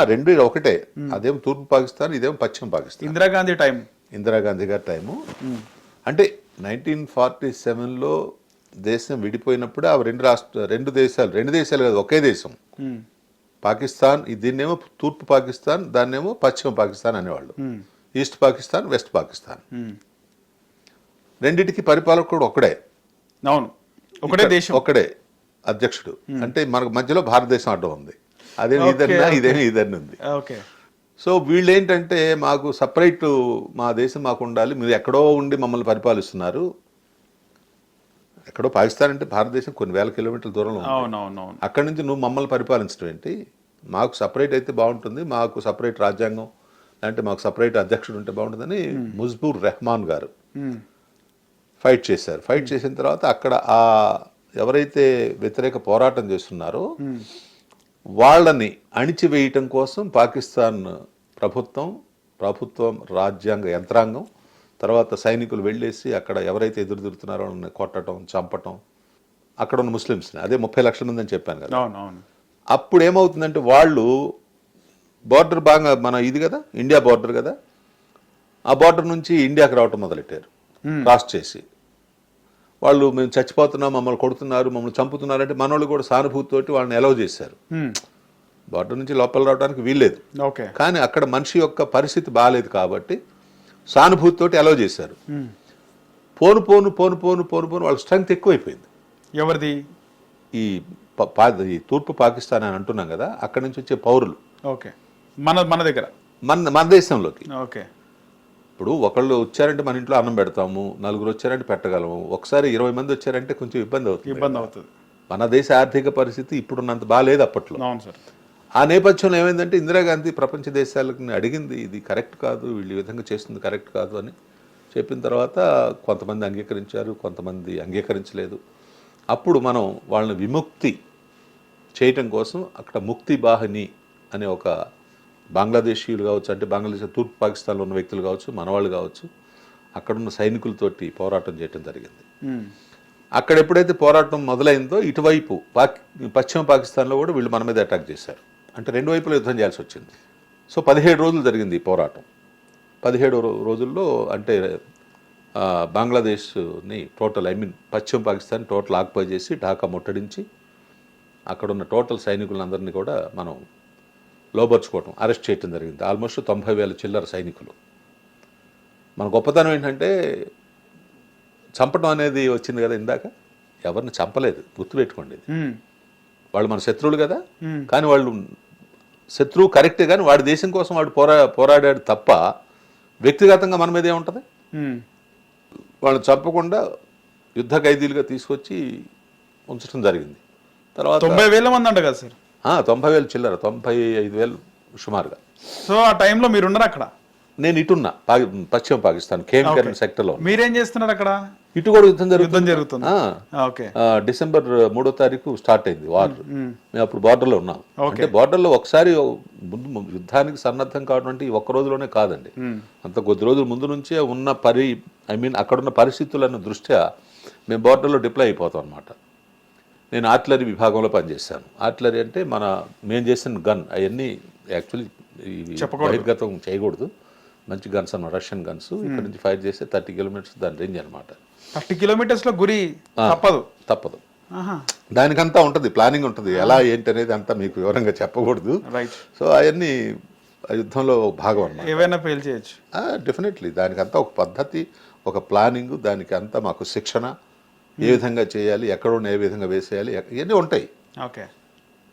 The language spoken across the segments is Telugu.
రెండు ఒకటే. అదేం తూర్పు పాకిస్తాన్ ఇదేం పశ్చిమ పాకిస్తాన్. ఇందిరాగాంధీ టైం. ఇందిరాగాంధీ గారి టైము. అంటే నైన్టీన్ ఫార్టీ సెవెన్లో దేశం విడిపోయినప్పుడు ఆ రెండు రాష్ట్ర రెండు దేశాలు రెండు దేశాలు కాదు ఒకే దేశం. పాకిస్తాన్ దీన్నేమో తూర్పు పాకిస్తాన్ దాన్నేమో పశ్చిమ పాకిస్తాన్ అనేవాళ్ళు. East Pakistan west Pakistan. రెండిటికి పరిపాలకుడు ఒకడే అవును. ఒకటే దేశం. ఒకడే అధ్యక్షుడు. అంటే మనకు మధ్యలో భారతదేశం అడ్డం ఉంది. అదేమి Okay, ఇదన్నా okay. ఇదేమి ఇదని ఉంది ఓకే. సో వీళ్ళు ఏంటంటే మాకు సపరేట్ మా దేశం మాకు ఉండాలి. మీరు ఎక్కడో ఉండి మమ్మల్ని పరిపాలిస్తున్నారు. ఎక్కడో పాకిస్తాన్ అంటే భారతదేశం కొన్ని వేల కిలోమీటర్ల దూరంలో ఉంది. అవును అక్కడి నుంచి నువ్వు మమ్మల్ని పరిపాలించడం ఏంటి? మాకు సపరేట్ అయితే బాగుంటుంది. మాకు సపరేట్ రాజ్యాంగం అంటే మాకు సపరేట్ అధ్యక్షుడు ఉంటే బాగుంటుందని ముజ్బూర్ రెహమాన్ గారు ఫైట్ చేశారు. ఫైట్ చేసిన తర్వాత అక్కడ ఆ ఎవరైతే వ్యతిరేక పోరాటం చేస్తున్నారో వాళ్ళని అణిచివేయటం కోసం పాకిస్తాన్ ప్రభుత్వం ప్రభుత్వం రాజ్యాంగ యంత్రాంగం తర్వాత సైనికులు వెళ్ళేసి అక్కడ ఎవరైతే ఎదురు తిరుగుతున్నారో వాళ్ళని కొట్టడం చంపటం అక్కడ ఉన్న ముస్లిమ్స్ని. అదే ముప్పై లక్షల మంది అని చెప్పాను కదా. అప్పుడు ఏమవుతుందంటే వాళ్ళు బార్డర్ బాగా మన ఇది కదా ఇండియా బార్డర్ కదా ఆ బార్డర్ నుంచి ఇండియాకి రావటం మొదలెట్టారు. క్రాస్ చేసి. వాళ్ళు మేము చచ్చిపోతున్నాం మమ్మల్ని కొడుతున్నారు మమ్మల్ని చంపుతున్నారు అంటే మనోళ్ళు కూడా సానుభూతితోటి వాళ్ళని ఎలవ్ చేశారు. ఉమ్, బార్డర్ నుంచి లోపల రావడానికి వీల్లేదు. ఓకే కానీ అక్కడ మనిషి యొక్క పరిస్థితి బాగాలేదు కాబట్టి సానుభూతితోటి ఎలవ్ చేశారు. ఉమ్. పోను పోను పోను పోను పోను పోను వాళ్ళ స్ట్రెంగ్త్ ఎక్కువైపోయింది. ఎవరిది? ఈ ఈ తూర్పు పాకిస్తాన్ అని అంటున్నాం కదా అక్కడి నుంచి వచ్చే పౌరులు. ఓకే మన మన దగ్గర? మన మన దేశంలోకి. ఓకే ఇప్పుడు ఒకళ్ళు వచ్చారంటే మన ఇంట్లో అన్నం పెడతాము నలుగురు వచ్చారంటే పెట్టగలము. ఒకసారి ఇరవై మంది వచ్చారంటే కొంచెం ఇబ్బంది అవుతుంది. ఇబ్బంది అవుతుంది. మన దేశ ఆర్థిక పరిస్థితి ఇప్పుడున్నంత బాగాలేదు అప్పట్లో. అవును సార్. ఆ నేపథ్యంలో ఏమైందంటే ఇందిరాగాంధీ ప్రపంచ దేశాలకు అడిగింది ఇది కరెక్ట్ కాదు వీళ్ళు ఈ విధంగా చేస్తుంది కరెక్ట్ కాదు అని చెప్పిన తర్వాత కొంతమంది అంగీకరించారు కొంతమంది అంగీకరించలేదు. అప్పుడు మనం వాళ్ళని విముక్తి చేయటం కోసం అక్కడ ముక్తి బాహిని అనే ఒక బంగ్లాదేశీయులు కావచ్చు అంటే బంగ్లాదేశ్ తూర్పు పాకిస్తాన్లో ఉన్న వ్యక్తులు కావచ్చు మనవాళ్ళు కావచ్చు అక్కడున్న సైనికులతోటి పోరాటం చేయటం జరిగింది. అక్కడ ఎప్పుడైతే పోరాటం మొదలైందో ఇటువైపు పాక్ పశ్చిమ పాకిస్తాన్లో కూడా వీళ్ళు మన మీద అటాక్ చేశారు. అంటే రెండు వైపులా యుద్ధం చేయాల్సి వచ్చింది. సో పదిహేడు రోజులు జరిగింది ఈ పోరాటం. పదిహేడు రోజుల్లో అంటే బంగ్లాదేశ్ని టోటల్ ఐ మీన్ పశ్చిమ పాకిస్తాన్ టోటల్ ఆక్యుపై చేసి ఢాకా ముట్టడించి అక్కడున్న టోటల్ సైనికులందరినీ కూడా మనం లోపరుచుకోవటం అరెస్ట్ చేయటం జరిగింది. ఆల్మోస్ట్ తొంభై వేల చిల్లర సైనికులు. మన గొప్పతనం ఏంటంటే చంపడం అనేది వచ్చింది కదా ఇందాక? ఎవరిని చంపలేదు గుర్తుపెట్టుకోండి వాళ్ళు మన శత్రువులు కదా? కానీ వాళ్ళు శత్రువు కరెక్టే కానీ వాడి దేశం కోసం వాడు పోరా పోరాడాడు తప్ప వ్యక్తిగతంగా మన మీద ఏముంటుంది? ఉమ్, వాళ్ళని చంపకుండా యుద్ధ ఖైదీలుగా తీసుకొచ్చి ఉంచడం జరిగింది. తర్వాత తొంభై వేల మంది అంట కదా సార్. తొంభై వేలు చిల్లర తొంభై ఐదు వేలు సుమారుగా. సో ఆ టైంలో మీరు ఉన్నారు అక్కడ? నేను ఇటున్నా పశ్చిమ పాకిస్తాన్ కేఎంకర్ సెక్టర్లో. మీరేం చేస్తున్నారు అక్కడ? ఇటు కూడా యుద్ధం జరుగుతుంది. జరుగుతుంది. ఓకే. డిసెంబర్ మూడో తారీఖు స్టార్ట్ అయింది వార్. మేము అప్పుడు బార్డర్లో ఉన్నాం. అంటే బార్డర్లో ఒకసారి ముందు యుద్ధానికి సన్నద్ధం కావడం ఒక్క రోజులోనే కాదండి. అంత కొద్ది రోజుల ముందు నుంచే ఉన్న పరి ఐ మీన్ అక్కడున్న పరిస్థితులను దృష్ట్యా మేము బార్డర్లో డిప్లాయ్ అయిపోతాం అనమాట నేను ఆర్టిలరీ విభాగంలో పనిచేశాను. ఆర్టిలరీ అంటే మన మేము చేసిన గన్ అవన్నీ యాక్చువల్లీ బహిర్గతం చేయకూడదు. మంచి గన్స్ అన్నమాట రష్యన్ గన్స్. ఇక్కడ నుంచి ఫైర్ చేస్తే థర్టీ కిలోమీటర్స్ దాని రేంజ్ అనమాట థర్టీ కిలోమీటర్స్లో గురి తప్పదు. తప్పదు. దానికంతా ఉంటుంది ప్లానింగ్ ఉంటుంది. ఎలా ఏంటి అనేది అంతా మీకు వివరంగా చెప్పకూడదు. సో అవన్నీ యుద్ధంలో భాగం అన్నమాట. ఏవైనా ఫెయిల్ చేయొచ్చు. డెఫినెట్లీ దానికంతా ఒక పద్ధతి ఒక ప్లానింగ్ దానికి అంతా మాకు శిక్షణ ఏ విధంగా చేయాలి ఎక్కడ ఉన్న ఏ విధంగా వేసేయాలి ఇవన్నీ ఉంటాయి. ఓకే.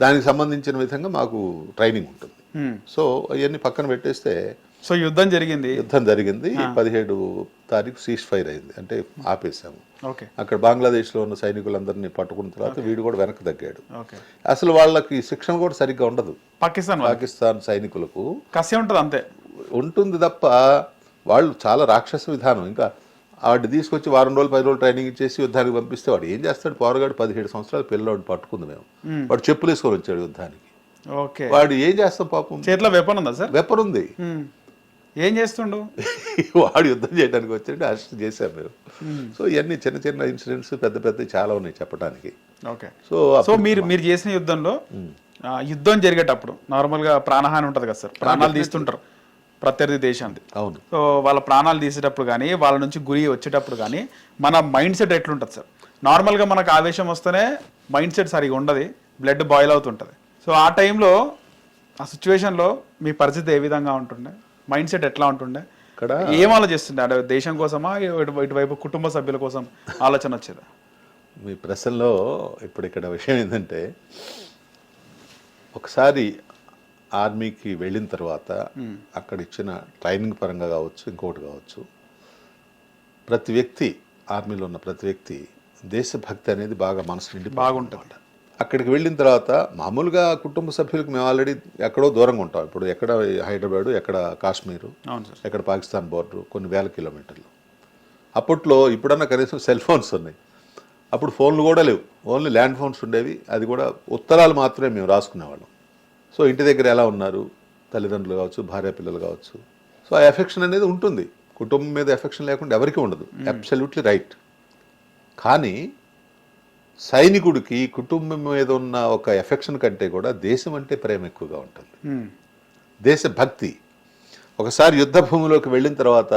దానికి సంబంధించిన విధంగా మాకు ట్రైనింగ్ ఉంటుంది. సో అవన్నీ పక్కన పెట్టేస్తే సో యుద్ధం జరిగింది. యుద్ధం జరిగింది. పదిహేడు తారీఖు సీజ్ ఫైర్ అయింది. అంటే ఆపేసాము ఓకే. అక్కడ బంగ్లాదేశ్లో ఉన్న సైనికులందరినీ పట్టుకున్న తర్వాత వీడు కూడా వెనక్కి తగ్గాడు. అసలు వాళ్ళకి శిక్షణ కూడా సరిగ్గా ఉండదు. పాకిస్తాన్. పాకిస్తాన్ సైనికులకు కసి ఉంటుంది అంతే. ఉంటుంది తప్ప వాళ్ళు చాలా రాక్షస విధానం. ఇంకా వాడిని తీసుకొచ్చి వారం రోజులు పది రోజులు ట్రైనింగ్ ఇచ్చేసి యుద్ధానికి పంపిస్తే వాడు ఏం చేస్తాడు? పోరగాడు పదిహేడు సంవత్సరాల పిల్లవాడిని పట్టుకుంది మేము. వాడు చెప్పులు వేసుకొని వచ్చాడు యుద్ధానికి. ఓకే. వాడు ఏం చేస్తాం పాపం? చేతిలో వెపన్ ఉందా సార్? వెపన్ ఉంది. ఏం చేస్తుండు? వాడు యుద్ధం చేయడానికి వచ్చాడు అరెస్ట్ చేశాం మేము. సో ఇవన్నీ చిన్న చిన్న ఇన్సిడెంట్స్ పెద్ద పెద్ద చాలా ఉన్నాయి చెప్పడానికి ఓకే. సో సో మీరు మీరు చేసిన యుద్ధంలో యుద్ధం జరిగేటప్పుడు నార్మల్గా ప్రాణహాని ఉంటుంది కదా సార్? ప్రాణాలు తీస్తుంటారు. ప్రత్యర్థి దేశాన్ని అవును. సో వాళ్ళ ప్రాణాలు తీసేటప్పుడు కానీ వాళ్ళ నుంచి గురి వచ్చేటప్పుడు కానీ మన మైండ్ సెట్ ఎట్లుంటుంది సార్? నార్మల్గా మనకు ఆవేశం వస్తేనే మైండ్ సెట్ సరిగా ఉండదు బ్లడ్ బాయిల్ అవుతుంటుంది. సో ఆ టైంలో ఆ సిచ్యువేషన్లో మీ పరిస్థితి ఏ విధంగా ఉంటుండే? మైండ్ సెట్ ఎట్లా ఉంటుండే? ఇక్కడ ఏం ఆలోచిస్తుండే? అంటే దేశం కోసమా ఇటు- ఇటువైపు కుటుంబ సభ్యుల కోసం ఆలోచన వచ్చేదా? మీ ప్రశ్నలో ఇప్పుడు ఇక్కడ విషయం ఏంటంటే ఒకసారి ఆర్మీకి వెళ్ళిన తర్వాత అక్కడ ఇచ్చిన ట్రైనింగ్ పరంగా కావచ్చు ఇంకొకటి కావచ్చు ప్రతి వ్యక్తి ఆర్మీలో ఉన్న ప్రతి వ్యక్తి దేశభక్తి అనేది బాగా మనసు నిండి బాగుంటుంది. అక్కడికి వెళ్ళిన తర్వాత మామూలుగా కుటుంబ సభ్యులకు మేము ఆల్రెడీ ఎక్కడో దూరంగా ఉంటాం. ఇప్పుడు ఎక్కడ హైదరాబాదు ఎక్కడ కాశ్మీరు ఎక్కడ పాకిస్తాన్ బోర్డర్ కొన్ని వేల కిలోమీటర్లు. అప్పట్లో ఇప్పుడన్నా కనీసం సెల్ ఫోన్స్ ఉన్నాయి. అప్పుడు ఫోన్లు కూడా లేవు. ఓన్లీ ల్యాండ్ ఫోన్స్ ఉండేవి. అది కూడా ఉత్తరాలు మాత్రమే మేము రాసుకునేవాళ్ళం. సో ఇంటి దగ్గర ఎలా ఉన్నారు? తల్లిదండ్రులు కావచ్చు భార్య పిల్లలు కావచ్చు. సో ఆ ఎఫెక్షన్ అనేది ఉంటుంది. కుటుంబం మీద ఎఫెక్షన్ లేకుండా ఎవరికీ ఉండదు. అబ్సల్యూట్లీ రైట్ కానీ సైనికుడికి కుటుంబం మీద ఉన్న ఒక ఎఫెక్షన్ కంటే కూడా దేశం అంటే ప్రేమ ఎక్కువగా ఉంటుంది. దేశభక్తి ఒకసారి యుద్ధ భూమిలోకి వెళ్ళిన తర్వాత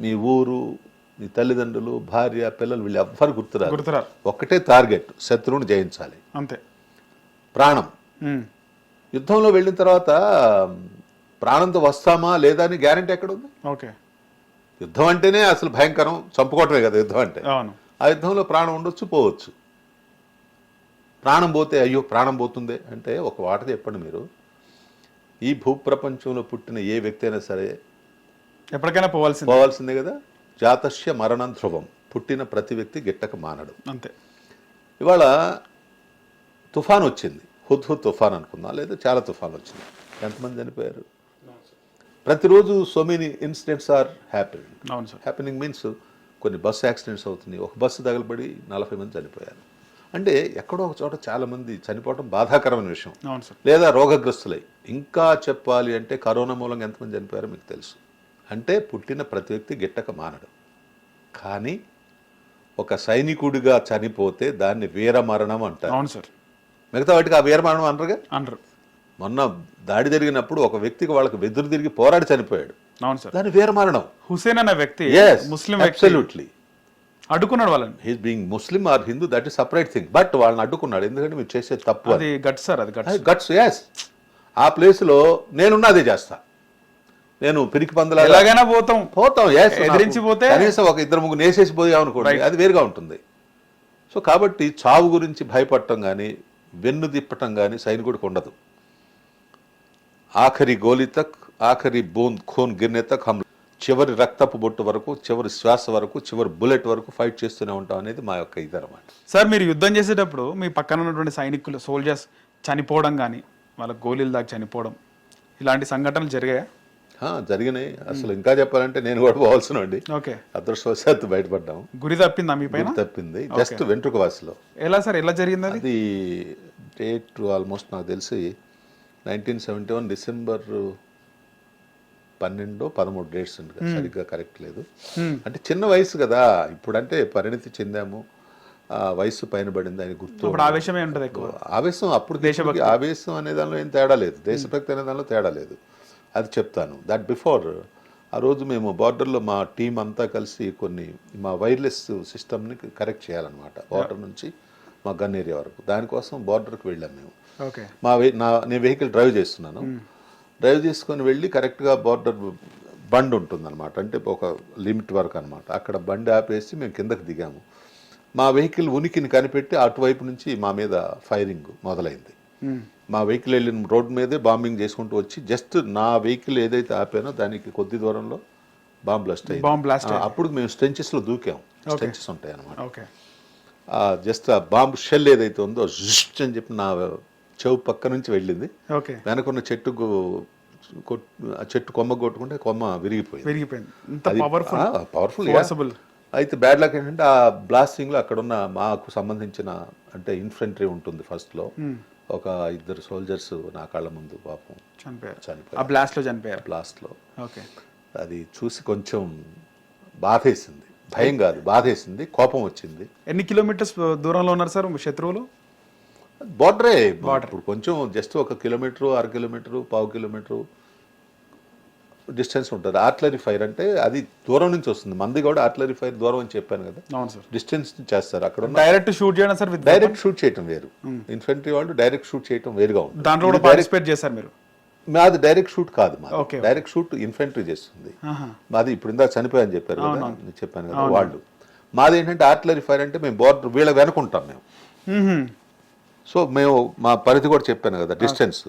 మీ ఊరు మీ తల్లిదండ్రులు భార్య పిల్లలు వీళ్ళు ఎవ్వరు గుర్తురారు. గుర్తురారు. ఒక్కటే టార్గెట్ శత్రువుని జయించాలి. అంతే. ప్రాణం. యుద్ధంలో వెళ్ళిన తర్వాత ప్రాణంతో వస్తామా లేదా అని గ్యారంటీ ఎక్కడ ఉంది ఓకే. యుద్ధం అంటేనే అసలు భయంకరం చంపుకోవటమే కదా యుద్ధం అంటే. అవును. ఆ యుద్ధంలో ప్రాణం ఉండొచ్చు పోవచ్చు. ప్రాణం పోతే అయ్యో ప్రాణం పోతుంది అంటే ఒక వాట చెప్పండి మీరు. ఈ భూప్రపంచంలో పుట్టిన ఏ వ్యక్తి అయినా సరే ఎప్పటికైనా పోవాల్సింది. పోవాల్సిందే కదా? జాతస్య మరణం ధ్రువం. పుట్టిన ప్రతి వ్యక్తి గిట్టక మానడు. అంతే. ఇవాళ తుఫాన్ వచ్చింది. హుద్ హుద్ తుఫాన్ అనుకుందాం. లేదా చాలా తుఫాన్ వచ్చింది ఎంతమంది చనిపోయారు? ప్రతిరోజు so many incidents are happening happening means కొన్ని బస్సు యాక్సిడెంట్స్ అవుతున్నాయి. ఒక బస్సు తగలబడి నలభై మంది చనిపోయారు. అంటే ఎక్కడో ఒక చోట చాలా మంది చనిపోవడం బాధాకరమైన విషయం. లేదా రోగగ్రస్తులై. ఇంకా చెప్పాలి అంటే కరోనా మూలంగా ఎంతమంది చనిపోయారో మీకు తెలుసు. అంటే పుట్టిన ప్రతి వ్యక్తి గిట్టక మానడు. కానీ ఒక సైనికుడిగా చనిపోతే దాన్ని వీరమరణం అంటారు. అవును సార్. మిగతా వాటికి ఆ వీరమరణం అనరుగా? అనరు. మొన్న దాడి జరిగినప్పుడు ఒక వ్యక్తికి వాళ్ళకి వెదురు తిరిగి పోరాడి చనిపోయాడు. అవును సార్. దాని వీరమరణం. హుసేన్ అనే వ్యక్తి ఎస్ ముస్లిం అబ్సల్యూట్లీ అడ్డుకున్నాడు వాళ్ళని. He's being Muslim or Hindu that is separate thing but వాళ్ళని అడ్డుకున్నాడు. ఎందుకంటే మీరు చేసే తప్పు అది గట్ సార్ అది గట్ గట్స్ ఎస్ ఆ ప్లేస్లో నేనున్నా అదే చేస్తా. నేను పిరికి పందలా ఎలాగైనా పోతాం. పోతాం yes, ఎదిరించి పోతే- కనీసం ఒక ఇద్దరు ముగ్గురు నేసేసి పోయాం అనుకోండి అది వేరుగా ఉంటుంది. సో కాబట్టి చావు గురించి భయపడటం కానీ వెన్ను తిప్పటం కానీ సైనికుడికి ఉండదు ఆఖరి గోలితక్ ఆఖరి బోన్ ఖూన్ గిర్నే తక్ హమ్ చివరి రక్తపు బొట్టు వరకు చివరి శ్వాస వరకు చివరి బుల్లెట్ వరకు ఫైట్ చేస్తూనే ఉంటాం అనేది మా యొక్క ఇది అనమాట సార్ మీరు యుద్ధం చేసేటప్పుడు మీ పక్కన ఉన్నటువంటి సైనికులు సోల్జర్స్ చనిపోవడం కానీ వాళ్ళ గోళీలు దాకా చనిపోవడం ఇలాంటి సంఘటనలు జరిగాయా? జరిగినాయి. అసలు ఇంకా చెప్పాలంటే నేను కూడా పోవాల్సిన అండి ఓకే. అదృష్టవశాత్తు బయటపడ్డాము గురి తప్పిందా మీ పైన? తప్పింది. జస్ట్ వెంట్రుక వాసిలో. ఎలా సార్? ఎలా జరిగింది అది? డేట్ ఆల్మోస్ట్ నాకు తెలిసి నైన్టీన్ సెవెంటీ వన్ డిసెంబర్ పన్నెండు పదమూడు డేట్స్ ఉంది కదా, సరిగ్గా కరెక్ట్ లేదు. అంటే చిన్న వయసు కదా. ఇప్పుడంటే పరిణితి చెందాము. ఆ వయసు పైన పడింది అని గుర్తు. ఆవేశమే ఉంటుంది ఎక్కువ. ఆవేశం అప్పుడు దేశభక్తి ఆవేశం అనే దానిలో ఏం తేడా లేదు. దేశభక్తి అనే దానిలో తేడా లేదు. అది చెప్తాను. దట్ బిఫోర్ ఆ రోజు మేము బార్డర్లో మా టీం అంతా కలిసి కొన్ని మా వైర్లెస్ సిస్టమ్ని కరెక్ట్ చేయాలన్నమాట. బార్డర్ నుంచి మా గన్ ఏరియా వరకు. దానికోసం బార్డర్కి వెళ్ళాం మేము. ఓకే మా నా నేను వెహికల్ డ్రైవ్ చేస్తున్నాను. డ్రైవ్ చేసుకొని వెళ్ళి కరెక్ట్గా బార్డర్ బండ్ ఉంటుందన్నమాట. అంటే ఒక లిమిట్ వరకు అనమాట అక్కడ బండి ఆపేసి మేము కిందకి దిగాము. మా వెహికల్ ఉనికిని కనిపెట్టి అటువైపు నుంచి మా మీద ఫైరింగ్ మొదలైంది. ఉమ్. మా వెహికల్ వెళ్ళిన రోడ్ మీదే బాంబింగ్ చేసుకుంటూ వచ్చి జస్ట్ నా వెహికల్ ఏదైతే ఆపానో దానికి కొద్ది దూరంలో బాంబ్ బ్లాస్ట్ అయింది. బాంబ్ బ్లాస్ట్ అప్పుడు మేము స్ట్రెంచెస్లో దూకాం. స్ట్రెంచెస్ ఉంటాయి అనమాట ఓకే జస్ట్ ఆ బాంబ్ షెల్ ఏదైతే ఉందో జస్ట్ అని చెప్పి నా చెవు పక్క నుంచి వెళ్ళింది. ఓకే వెనకున్న చెట్టుకు ఆ చెట్టు కొమ్మ కొట్టుకుంటే కొమ్మ విరిగిపోయింది. విరిగిపోయింది. పవర్ఫుల్ పవర్ఫుల్ ఫోర్సబుల్ అయితే బ్యాడ్ లక్ ఏంటంటే ఆ బ్లాస్టింగ్లో అక్కడున్న మాకు సంబంధించిన అంటే ఇన్ఫెంట్రీ ఉంటుంది ఫస్ట్లో. ఒక ఇద్దరు సోల్జర్స్ నా కళ్ళ ముందు పాపం చనిపోయారు. చనిపోయారు. ఆ బ్లాస్ట్లో చనిపోయారు? ఓకే. అది చూసి కొంచెం బాధేసింది. భయం కాదు బాధేసింది కోపం వచ్చింది. ఎన్ని కిలోమీటర్స్ దూరంలో ఉన్నారు సార్ శత్రువులు? బార్డరే ఇప్పుడు కొంచెం జస్ట్ ఒక కిలోమీటర్ అర కిలోమీటర్ పావు కిలోమీటర్ డిస్టెన్స్ ఉంటుంది. ఆర్టిలరీ ఫైర్ అంటే అది దూరం నుంచి వస్తుంది. మంది కూడా ఆర్టిలరీ ఫైర్ దూరం అని చెప్పాను కదా. అవును సార్. డిస్టెన్స్ చేస్తారు. అక్కడ డైరెక్ట్ షూట్ చేయడం సార్ డైరెక్ట్ షూట్ చేయటం వేరు. ఇన్ఫెంట్రీ వాళ్ళు డైరెక్ట్ షూట్ చేయటం వేరుగా ఉంటుంది. దాంట్లో కూడా పార్టిసిపేట్ చేశారు మీరు? మాది డైరెక్ట్ షూట్ కాదు Okay. డైరెక్ట్ షూట్ ఇన్ఫెంట్రీ చేస్తుంది. మాది ఇప్పుడు ఇందాక చనిపోయని చెప్పారు కదా. చెప్పాను కదా వాళ్ళు. మాది ఏంటంటే ఆర్టిలరీ ఫైర్ అంటే మేము బోర్డర్ వీళ్ళ వెనుకుంటాం మేము. సో మేము మా పరిధి కూడా చెప్పాను కదా డిస్టెన్స్.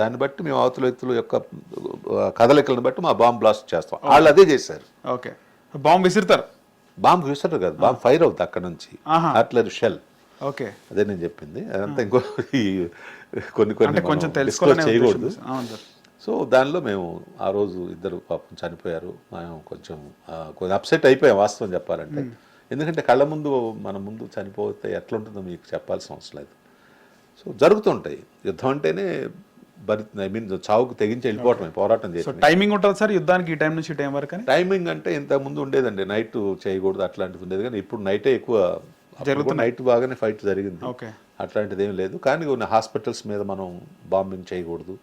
దాన్ని బట్టి మేము అవతల వ్యక్తుల యొక్క కదలికలను బట్టి మా బాంబ్ బ్లాస్ట్ చేస్తాం. వాళ్ళు అదే చేశారు. ఓకే. బాంబు విసిరుతారు. బాంబ్ విసరు కదా బాంబ్ ఫైర్ అవుతుంది అక్కడ నుంచి. Artillery shell okay. అదే నేను చెప్పింది. అదంతా ఇంకో ఈ కొన్ని కొన్ని కొంచెం తెలుసుకోవాలనే చేయకూడదు. ఉద్దేశం. అవును సార్. సో దానిలో మేము ఆ రోజు ఇద్దరు పాపం చనిపోయారు. మేము కొంచెం కొంచెం అప్సెట్ అయిపోయాం వాస్తవం చెప్పాలంటే. ఎందుకంటే కళ్ళ ముందు మన ముందు చనిపోతే ఎట్లుంటుందో మీకు చెప్పాల్సిన అవసరం లేదు. సో జరుగుతుంటాయి. యుద్ధం అంటేనే బరి ఐ మీన్ చావుకు తెగించి వెళ్ళిపోవటమే పోరాటం చేసి టైమింగ్ ఉంటుంది సార్ యుద్ధానికి ఈ టైం నుంచి ఈ టైం వరకు టైమింగ్ అంటే ఇంత ముందు ఉండేదండి నైట్ చేయకూడదు అట్లాంటిది ఉండేది కానీ ఇప్పుడు నైటే ఎక్కువ నైట్ బాగానే ఫైట్ జరిగింది. ఓకే అట్లాంటిది ఏం లేదు. కానీ కొన్ని హాస్పిటల్స్ మీద మనం బాంబింగ్ చేయకూడదు.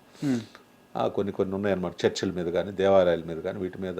ఆ, కొన్ని కొన్ని ఉన్నాయన్నమాట చర్చిల మీద కానీ దేవాలయాల మీద కానీ వీటి మీద